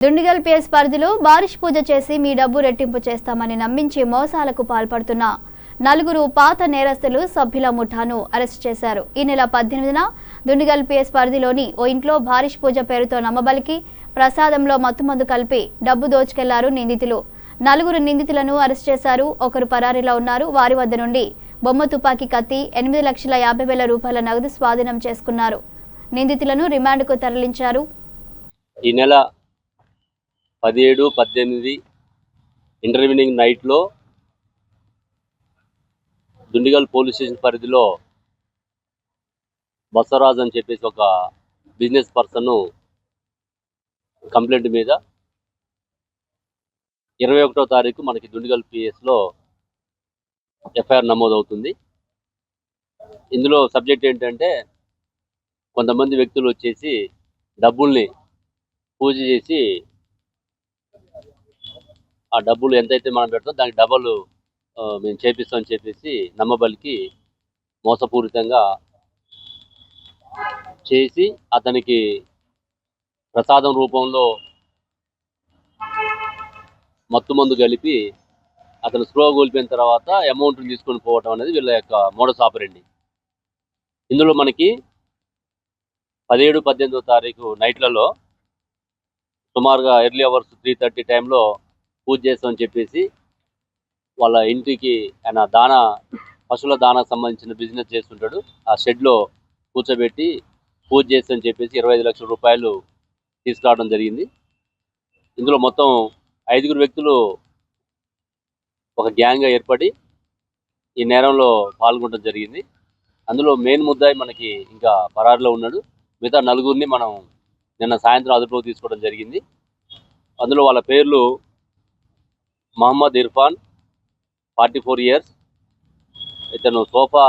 Dundigal PS పరిధిలో బారిష్ పూజ చేసి మీ డబ్బు రెట్టింపు చేస్తామని నమ్మించి మోసాలకు పాల్పడుతున్న నలుగురు పాత నేరస్తులు సభ్యుల ముఠాను అరెస్ట్ చేశారు. ఈ నెల పద్దెనిమిదిన దుండిగల్ పిఎస్ పరిధిలోని ఓ ఇంట్లో బారిష్ పూజ పేరుతో నమ్మబలికి ప్రసాదంలో మత్తుమందు కలిపి డబ్బు దోచుకెళ్ళారు నిందితులు. నలుగురు నిందితులను అరెస్ట్ చేశారు. ఒకరు పరారీలో ఉన్నారు. వారి వద్ద నుండి బొమ్మ తుపాకీ కత్తి ఎనిమిది లక్షల యాభై వేల రూపాయల నగదు స్వాధీనం చేసుకున్నారు. నిందితులను రిమాండ్కు తరలించారు. ఈ నెల పదిహేడు పద్దెనిమిది ఇంటర్వినింగ్ నైట్లో దుండిగల్ పోలీస్ స్టేషన్ పరిధిలో బసవరాజ్ అని చెప్పేసి ఒక బిజినెస్ పర్సన్ కంప్లైంట్ మీద ఇరవై ఒకటో తారీఖు మనకి దుండిగల్ పిఎస్లో ఎఫ్ఐఆర్ నమోదవుతుంది. ఇందులో సబ్జెక్ట్ ఏంటంటే కొంతమంది వ్యక్తులు వచ్చేసి డబ్బుల్ని పూజ చేసి ఆ డబ్బులు ఎంతైతే మనం పెడతాం దానికి డబల్ మేము చేపిస్తామని చెప్పేసి నమ్మబలికి మోసపూరితంగా చేసి అతనికి ప్రసాదం రూపంలో మత్తు మందు కలిపి అతను స్లో కోల్పోయిన తర్వాత అమౌంట్ తీసుకొని పోవటం అనేది వీళ్ళ యొక్క మోడస్ ఆపరండి. ఇందులో మనకి పదిహేడు పద్దెనిమిదో తారీఖు నైట్లలో సుమారుగా ఎర్లీ అవర్స్ త్రీ థర్టీ టైంలో పూజ చేస్తామని చెప్పేసి వాళ్ళ ఇంటికి ఆయన దాన పశువుల దానాకు సంబంధించిన బిజినెస్ చేస్తుంటాడు. ఆ షెడ్లో కూర్చోబెట్టి పూజ చేస్తామని చెప్పేసి ఇరవై ఐదు లక్షల రూపాయలు తీసుకురావడం జరిగింది. ఇందులో మొత్తం ఐదుగురు వ్యక్తులు ఒక గ్యాంగ్గా ఏర్పడి ఈ నేరంలో పాల్గొనడం జరిగింది. అందులో మెయిన్ ముద్దాయి మనకి ఇంకా పరారిలో ఉన్నాడు. మిగతా నలుగురిని మనం నిన్న సాయంత్రం అదుపులోకి తీసుకోవడం జరిగింది. అందులో వాళ్ళ పేర్లు Mohammed Irfan forty four years ఇతను సోఫా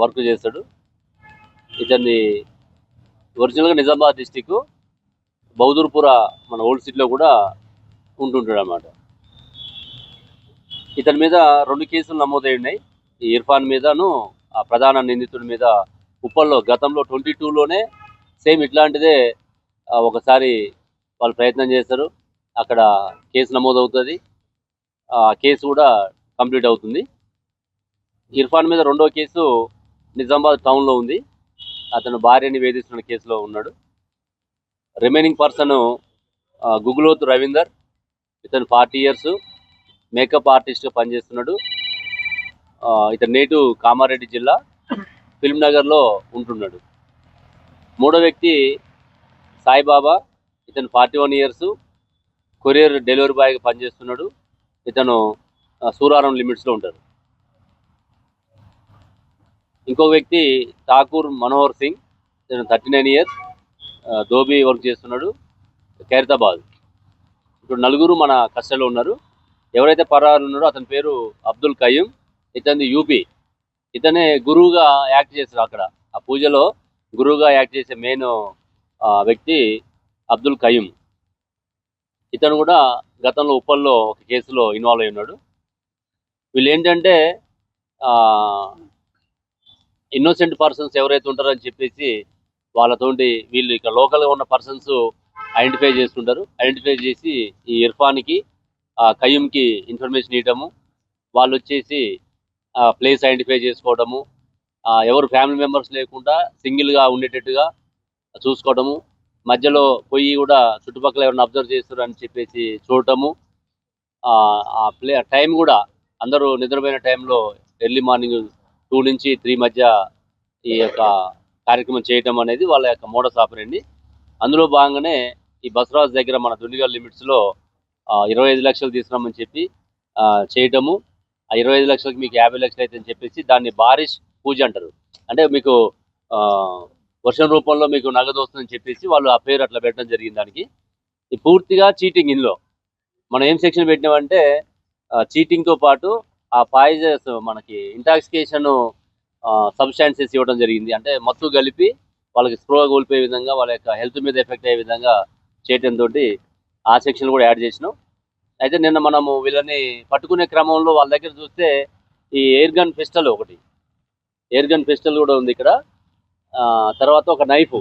వర్క్ చేస్తాడు. ఇతన్ని ఒరిజినల్గా నిజామాబాద్ డిస్టిక్ బౌదూర్పుర మన ఓల్డ్ సిటీలో కూడా ఉంటుంటాడు అన్నమాట ఇతని మీద రెండు కేసులు నమోదై ఉన్నాయి. ఈ ఇర్ఫాన్ మీదను ఆ ప్రధాన నిందితుడి మీద ఉప్పల్లో గతంలో ట్వంటీ టూలోనే సేమ్ ఇట్లాంటిదే ఒకసారి వాళ్ళు ప్రయత్నం చేస్తారు. అక్కడ కేసు నమోదవుతుంది. కేసు కూడా కంప్లీట్ అవుతుంది. ఇర్ఫాన్ మీద రెండో కేసు నిజామాబాద్ టౌన్లో ఉంది. అతను భార్యని వేధిస్తున్న కేసులో ఉన్నాడు. Remaining person Guguloth Ravinder. ఇతను ఫార్టీ ఇయర్స్ మేకప్ ఆర్టిస్ట్గా పనిచేస్తున్నాడు. ఇతను నేటు కామారెడ్డి జిల్లా ఫిల్మ్ నగర్లో ఉంటున్నాడు. మూడో వ్యక్తి సాయిబాబా. ఇతను forty one years courier delivery బాయ్గా పనిచేస్తున్నాడు. ఇతను సూరారం లిమిట్స్లో ఉంటారు. ఇంకో వ్యక్తి ఠాకూర్ మనోహర్ సింగ్ ఇతను thirty nine years dhobi work చేస్తున్నాడు ఖైరతాబాద్. ఇప్పుడు నలుగురు మన కస్టడీలో ఉన్నారు. ఎవరైతే పరారు ఉన్నారో అతని పేరు అబ్దుల్ కయ్యూమ్ ఇతని యూపీ. ఇతనే గురువుగా యాక్ట్ చేశారు అక్కడ. ఆ పూజలో గురువుగా యాక్ట్ చేసే మెయిన్ వ్యక్తి అబ్దుల్ కయ్యూమ్ ఇతను కూడా గతంలో ఉప్పల్లో ఒక కేసులో ఇన్వాల్వ్ అయి ఉన్నాడు. వీళ్ళు ఏంటంటే ఇన్నోసెంట్ పర్సన్స్ ఎవరైతే ఉంటారని చెప్పేసి వాళ్ళతోటి వీళ్ళు ఇక లోకల్గా ఉన్న పర్సన్స్ ఐడెంటిఫై చేస్తుంటారు ఐడెంటిఫై చేసి ఈ ఇర్ఫాన్కి కయ్యంకి ఇన్ఫర్మేషన్ ఇవ్వటము వాళ్ళు వచ్చేసి ప్లేస్ ఐడెంటిఫై చేసుకోవడము ఎవరు ఫ్యామిలీ మెంబర్స్ లేకుండా సింగిల్గా ఉండేటట్టుగా చూసుకోవడము మధ్యలో పోయి కూడా చుట్టుపక్కల ఎవరైనా అబ్జర్వ్ చేస్తారు అని చెప్పేసి చూడటము. ఆ ఆ ప్లే టైం కూడా అందరూ నిద్రపోయిన టైంలో ఎర్లీ మార్నింగ్ టూ నుంచి త్రీ మధ్య ఈ యొక్క కార్యక్రమం చేయటం అనేది వాళ్ళ యొక్క మోడస్ ఆపరండి అందులో భాగంగానే ఈ బస్రాజ్ దగ్గర మన దుండిగల్ లిమిట్స్లో ఇరవై ఐదు లక్షలు తీసుకురామని చెప్పి చేయటము. ఆ ఇరవై ఐదు లక్షలకి మీకు యాభై లక్షలు అయితే అని చెప్పేసి దాన్ని బారిష్ పూజ అంటారు. అంటే మీకు వర్షం రూపంలో మీకు నగదు వస్తుందని చెప్పేసి వాళ్ళు ఆ పేరు అట్లా పెట్టడం జరిగింది దానికి. పూర్తిగా చీటింగ్ ఇన్లో మనం ఏం సెక్షన్ పెట్టినామంటే చీటింగ్తో పాటు ఆ పాయిజన్స్ మనకి ఇంటాక్సికేషన్ సబ్స్టాన్సెస్ ఇవ్వడం జరిగింది. అంటే మత్తు కలిపి వాళ్ళకి స్ప్రో కోల్పోయే విధంగా వాళ్ళ యొక్క హెల్త్ మీద ఎఫెక్ట్ అయ్యే విధంగా చేయటంతో ఆ సెక్షన్ కూడా యాడ్ చేసినాం. అయితే నిన్న మనము వీళ్ళని పట్టుకునే క్రమంలో వాళ్ళ దగ్గర చూస్తే ఈ ఎయిర్ గన్ పిస్టల్ ఒకటి. ఎయిర్ గన్ పిస్టల్ కూడా ఉంది ఇక్కడ. తర్వాత ఒక నైఫ్.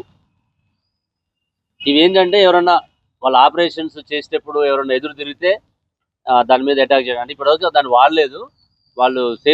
ఇవేంటంటే ఎవరన్నా వాళ్ళ ఆపరేషన్స్ చేసేటప్పుడు ఎవరైనా ఎదురు తిరిగితే దాని మీద అటాక్ చేయడం. అంటే ఇప్పటివరకు దాన్ని వాడలేదు. వాళ్ళు సేఫ్